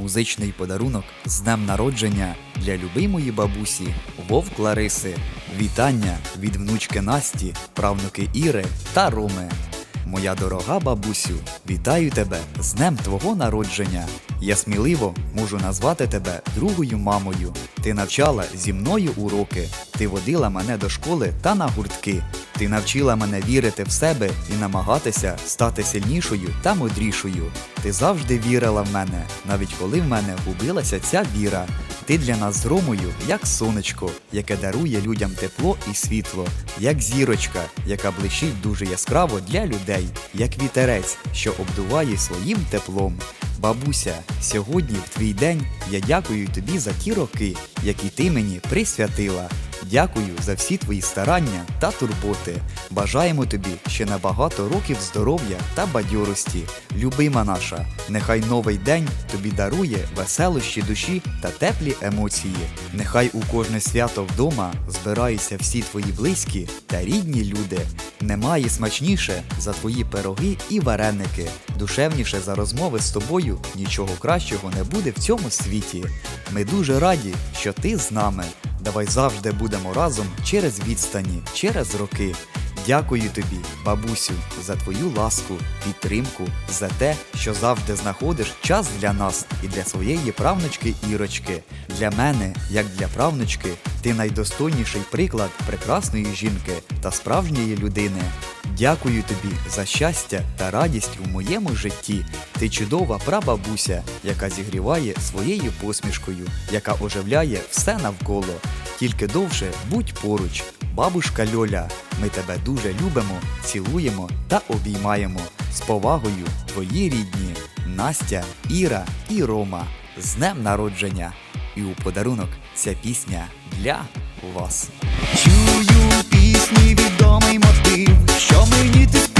Музичний подарунок з днем народження для любимої бабусі Вовк Лариси. Вітання від внучки Насті, правнуки Іри та Роми. Моя дорога бабусю, вітаю тебе з днем твого народження. Я сміливо можу назвати тебе другою мамою. Ти навчала зі мною уроки, ти водила мене до школи та на гуртки. Ти навчила мене вірити в себе і намагатися стати сильнішою та мудрішою. Ти завжди вірила в мене, навіть коли в мене губилася ця віра. Ти для нас з як сонечко, яке дарує людям тепло і світло, як зірочка, яка блищить дуже яскраво для людей, як вітерець, що обдуває своїм теплом. Бабуся, сьогодні в твій день я дякую тобі за ті роки, які ти мені присвятила. Дякую за всі твої старання та турботи. Бажаємо тобі ще на багато років здоров'я та бадьорості. Любима наша, нехай новий день тобі дарує веселощі душі та теплі емоції. Нехай у кожне свято вдома збираються всі твої близькі та рідні люди. Немає смачніше за твої пироги і вареники. Душевніше за розмови з тобою нічого кращого не буде в цьому світі. Ми дуже раді, що ти з нами. Давай завжди будемо разом через відстані, через роки. Дякую тобі, бабусю, за твою ласку, підтримку, за те, що завжди знаходиш час для нас і для своєї правнучки Ірочки. Для мене, як для правнучки, ти найдостойніший приклад прекрасної жінки та справжньої людини. Дякую тобі за щастя та радість у моєму житті. Ти чудова прабабуся, яка зігріває своєю посмішкою, яка оживляє все навколо. Тільки довше будь поруч. Бабушка Льоля, ми тебе дуже любимо, цілуємо та обіймаємо. З повагою твої рідні Настя, Іра і Рома. З днем народження! І у подарунок ця пісня для вас. Чую пісні відомий мотив, що мені ти співаєш